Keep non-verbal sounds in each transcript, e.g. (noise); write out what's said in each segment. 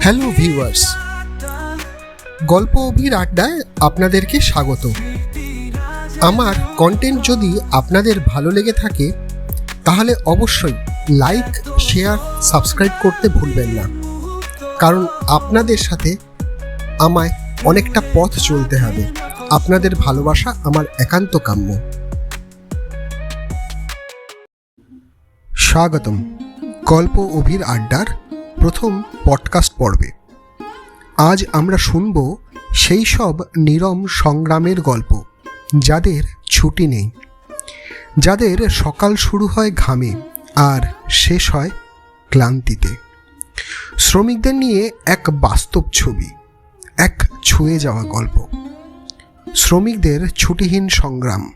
Hello viewers গল্প অভির আড্ডায় আপনাদেরকে স্বাগত। আমার কন্টেন্ট যদি আপনাদের ভালো লেগে থাকে, তাহলে অবশ্যই লাইক শেয়ার সাবস্ক্রাইব করতে ভুলবেন না। কারণ আপনাদের সাথে আমায় অনেকটা পথ চলতে হবে। আপনাদের ভালোবাসা আমার একান্ত কাম্য। স্বাগতম। গল্প অভির আড্ডার প্রথম পডকাস্ট পর্বে। আজ আমরা শুনব সেই সব নিরম সংগ্রামের গল্প, যাদের ছুটি নেই। যাদের সকাল শুরু হয় ঘামে আর শেষ হয় ক্লান্তিতে। শ্রমিকদের নিয়ে এক বাস্তব ছবি, এক ছুঁয়ে যাওয়া গল্প। শ্রমিকদের ছুটিহীন সংগ্রাম।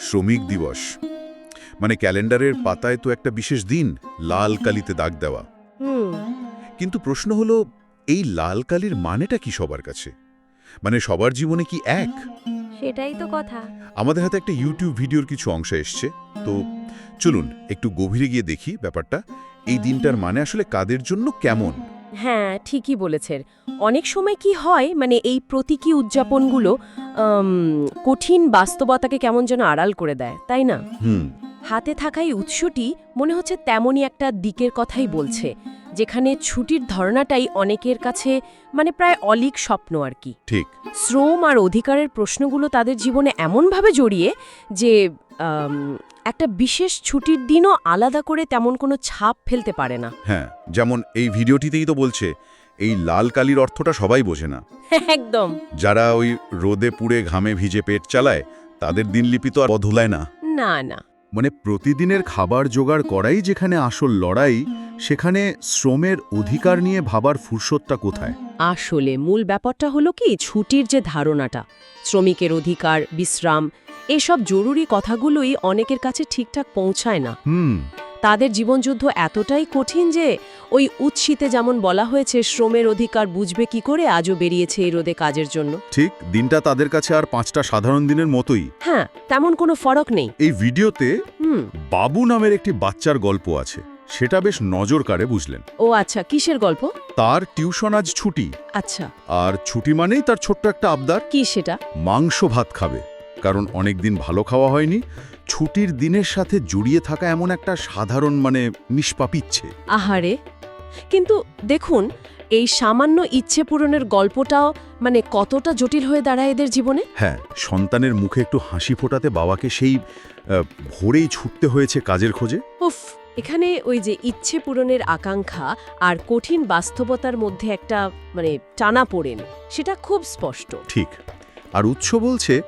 শ্রমিক দিবস। মানে ক্যালেন্ডারের পাতায় তো একটা বিশেষ দিন, লাল কালিতে দাগ দেওয়া। কিন্তু প্রশ্ন হলো এই লাল কালির মানেটা কি সবার কাছে? মানে সবার জীবনে কি এক? সেটাই তো কথা। আমাদের হাতে একটা ইউটিউব ভিডিওর কিছু অংশ এসছে তো চলুন একটু গভীরে গিয়ে দেখি ব্যাপারটা। এই দিনটার মানে আসলে কাদের জন্য কেমন? হ্যাঁ ঠিকই বলেছেন। অনেক সময় কি হয় মানে এই প্রতীকী উদযাপনগুলো কঠিন বাস্তবতাকে কেমন যেন আড়াল করে দেয় তাই না? হুম। হাতে থাকা এই উৎসটি মনে হচ্ছে তেমনই একটা দিকের কথাই বলছে যেখানে ছুটির ধারণাটাই অনেকের কাছে মানে প্রায় অলিক স্বপ্ন আর কি। ঠিক। শ্রম আর অধিকারের প্রশ্নগুলো তাদের জীবনে এমনভাবে জড়িয়ে যে একটা বিশেষ ছুটির দিনও আলাদা করে তেমন কোনো ছাপ ফেলতে পারে না। হ্যাঁ যেমন এই ভিডিওটিতেই তো বলছে এই লাল কালির অর্থটা সবাই বোঝে না। (laughs) একদম। যারা ওই রোদে পুড়ে ঘামে ভিজে পেট চালায় তাদের দিনলিপি তো আর বদলায় না। না না। মানে প্রতিদিনের খাবার জোগাড় করাই যেখানে আসল লড়াই সেখানে শ্রমের অধিকার নিয়ে ভাবার ফুরসতটা কোথায়? আসলে মূল ব্যাপারটা হলো কি ছুটির যে ধারণাটা শ্রমিকের অধিকার বিশ্রাম এসব জরুরি কথাগুলোই অনেকের কাছে ঠিকঠাক পৌঁছায় না। হুম। তাদের জীবনযুদ্ধ এতটাই কঠিন যে ওই উৎসিতে যেমন বলা হয়েছে শ্রমের অধিকার বুঝবে কি করে আজও বেরিয়েছে এই রোদে কাজের জন্য। ঠিক দিনটা তাদের কাছে আর পাঁচটা সাধারণ দিনের মতোই। হ্যাঁ তেমন কোনো ফরক নেই। এই ভিডিওতে বাবু নামের একটি বাচ্চার গল্প আছে। সেটা বেশ নজর কাড়ে বুঝলেন। ও আচ্ছা কিসের গল্প? তার টিউশন আজ ছুটি। আচ্ছা। আর ছুটি মানেই তার ছোট্ট একটা আবদার। কি সেটা? মাংস ভাত খাবে। কারণ অনেক দিন ভালো খাওয়া হয়নি। ছুটির দিনের সাথে জড়িয়ে থাকা এমন একটা সাধারণ মানে নিষ্পাপ ইচ্ছে আহারে। কিন্তু দেখুন এই সামান্য ইচ্ছে পূরণের গল্পটাও মানে কতটা জটিল হয়ে দাঁড়ায় এদের জীবনে? হ্যাঁ সন্তানের মুখে একটু হাসি ফোটাতে বাবাকে সেই ভোরেই ছুটতে হয়েছে কাজের খোঁজে। উফ এখানে ওই যে ইচ্ছে পূরণের আকাঙ্ক্ষা আর কঠিন বাস্তবতার মধ্যে একটা মানে টানা পড়েন সেটা খুব স্পষ্ট। ঠিক। আর উৎস বলছে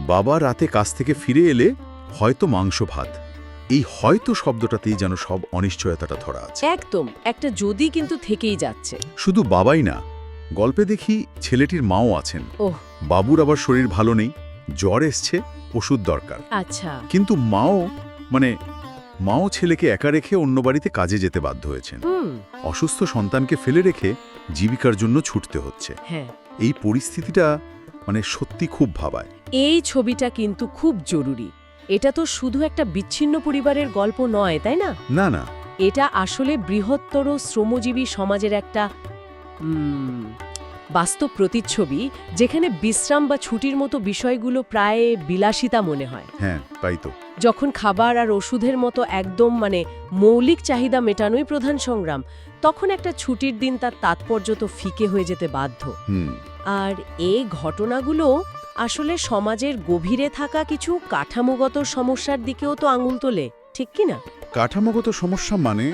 বাবা রাতে কাজ থেকে ফিরে এলে হয়তো মাংস ভাত। এই হয়তো শব্দটাতেই যেন সব অনিশ্চয়তাটা ধরা আছে। একদম একটা যদি কিন্তু থেকেই যাচ্ছে। শুধু বাবাই না গল্পে দেখি ছেলেটির মাও আছেন। ওহ। বাবুর আবার শরীর ভালো নেই জ্বর এসছে ওষুধ দরকার। আচ্ছা। কিন্তু মাও মানে মাও ছেলেকে একা রেখে অন্য বাড়িতে কাজে যেতে বাধ্য হয়েছেন। অসুস্থ সন্তানকে ফেলে রেখে জীবিকার জন্য ছুটতে হচ্ছে। হ্যাঁ। এই পরিস্থিতিটা মানে সত্যি খুব ভাবায়। এই ছবিটা কিন্তু খুব জরুরি। এটা তো শুধু একটা বিচ্ছিন্ন পরিবারের গল্প নয় তাই না? না না। এটা আসলে বৃহত্তর শ্রমজীবী সমাজের একটা বাস্তব প্রতিচ্ছবি যেখানে বিশ্রাম বা ছুটির মতো বিষয়গুলো প্রায় বিলাসিতা মনে হয়। হ্যাঁ তাই তো। যখন খাবার আর ওষুধের মতো একদম মানে মৌলিক চাহিদা মেটানোই প্রধান সংগ্রাম তখন একটা ছুটির দিন তার তাৎপর্য তো ফিকে হয়ে যেতে বাধ্য। আর এই ঘটনাগুলো আসলে সমাজের গভীরে থাকা কিছু কাঠামোগত সমস্যার দিকেও তো আঙুল তোলে ঠিক কি না? কাঠামোগত সমস্যা মানে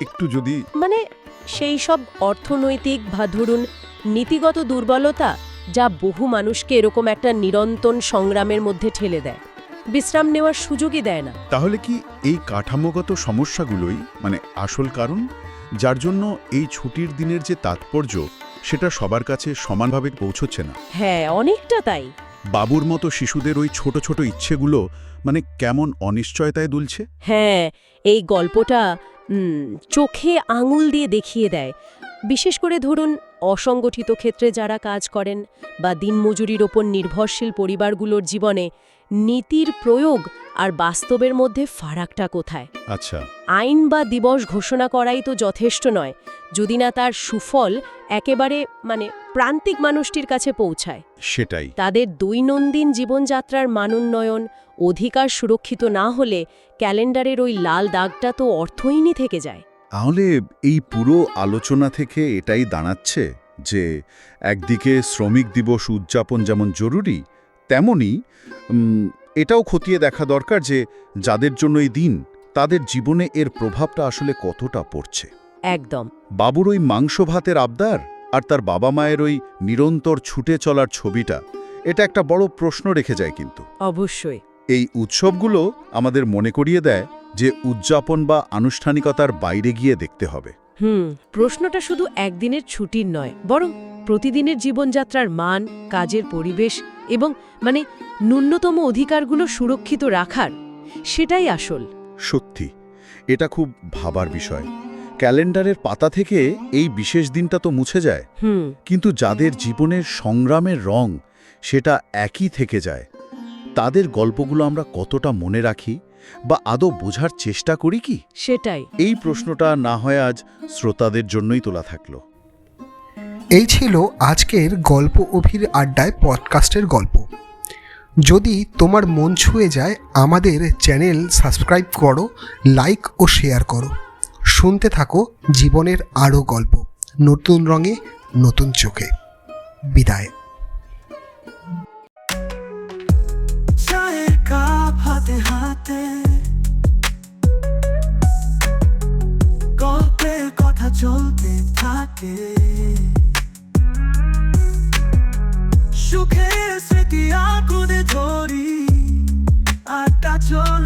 একটু যদি মানে সেই সব অর্থনৈতিক বা ধরুন নীতিগত দুর্বলতা যা বহু মানুষকে এরকম একটা নিরন্তন সংগ্রামের মধ্যে ঠেলে দেয় বিশ্রাম নেওয়ার সুযোগই দেয় না। তাহলে কি এই কাঠামোগত সমস্যাগুলোই মানে আসল কারণ? যার জন্য এই ছুটির দিনের যে তাৎপর্য সেটা সবার কাছে সমানভাবে পৌঁছচ্ছে না। হ্যাঁ অনেকটা তাই। বাবুর মতো শিশুদের ওই ছোট ছোট ইচ্ছেগুলো মানে কেমন অনিশ্চয়তায় দুলছে? হ্যাঁ এই গল্পটা চোখে আঙুল দিয়ে দেখিয়ে দেয়। বিশেষ করে ধরুন অসংগঠিত ক্ষেত্রে যারা কাজ করেন বা দিনমজুরির ওপর নির্ভরশীল পরিবারগুলোর জীবনে নীতির প্রয়োগ আর বাস্তবের মধ্যে ফারাকটা কোথায়? আচ্ছা। আইন বা দিবস ঘোষণা করাই তো যথেষ্ট নয়। যদি না তার সুফল একেবারে মানে প্রান্তিক মানুষটির কাছে পৌঁছায়। সেটাই। তাদের দৈনন্দিন জীবনযাত্রার মানোন্নয়ন অধিকার সুরক্ষিত না হলে ক্যালেন্ডারের ওই লাল দাগটা তো অর্থহীনই থেকে যায়। তাহলে এই পুরো আলোচনা থেকে এটাই দাঁড়াচ্ছে যে একদিকে শ্রমিক দিবস উদযাপন যেমন জরুরি তেমনি এটাও খতিয়ে দেখা দরকার যে যাদের জন্য এই দিন তাদের জীবনে এর প্রভাবটা আসলে কতটা পড়ছে। একদম। বাবুর ওই মাংস ভাতের আবদার আর তার বাবা মায়ের ওই নিরন্তর ছুটে চলার ছবিটা এটা একটা বড় প্রশ্ন রেখে যায় কিন্তু। অবশ্যই। এই উৎসবগুলো আমাদের মনে করিয়ে দেয় যে উদযাপন বা আনুষ্ঠানিকতার বাইরে গিয়ে দেখতে হবে। হুম প্রশ্নটা শুধু একদিনের ছুটির নয় বরং প্রতিদিনের জীবনযাত্রার মান কাজের পরিবেশ এবং মানে ন্যূনতম অধিকারগুলো সুরক্ষিত রাখার সেটাই আসল। সত্যি এটা খুব ভাবার বিষয়। ক্যালেন্ডারের পাতা থেকে এই বিশেষ দিনটা তো মুছে যায়। হুম। কিন্তু যাদের জীবনের সংগ্রামের রং সেটা একই থেকে যায়। তাদের গল্পগুলো আমরা কতটা মনে রাখি বা আদৌ বোঝার চেষ্টা করি কি? সেটাই। এই প্রশ্নটা না হয় আজ শ্রোতাদের জন্যই তোলা থাকল। এই ছিল আজকের গল্প অভির আড্ডায় পডকাস্টের গল্প। যদি তোমার মন ছুঁয়ে যায় আমাদের চ্যানেল সাবস্ক্রাইব করো লাইক ও শেয়ার করো। শুনতে থাকো জীবনের আরও গল্প, নতুন রঙে, নতুন চোখে। বিদায়। হাতে হাতে, গল্পের কথা চলতে থাকে। সুখের স্মৃতি আগুনে ধরি, আড্ডা চলে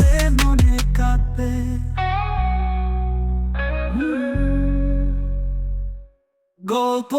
গল্প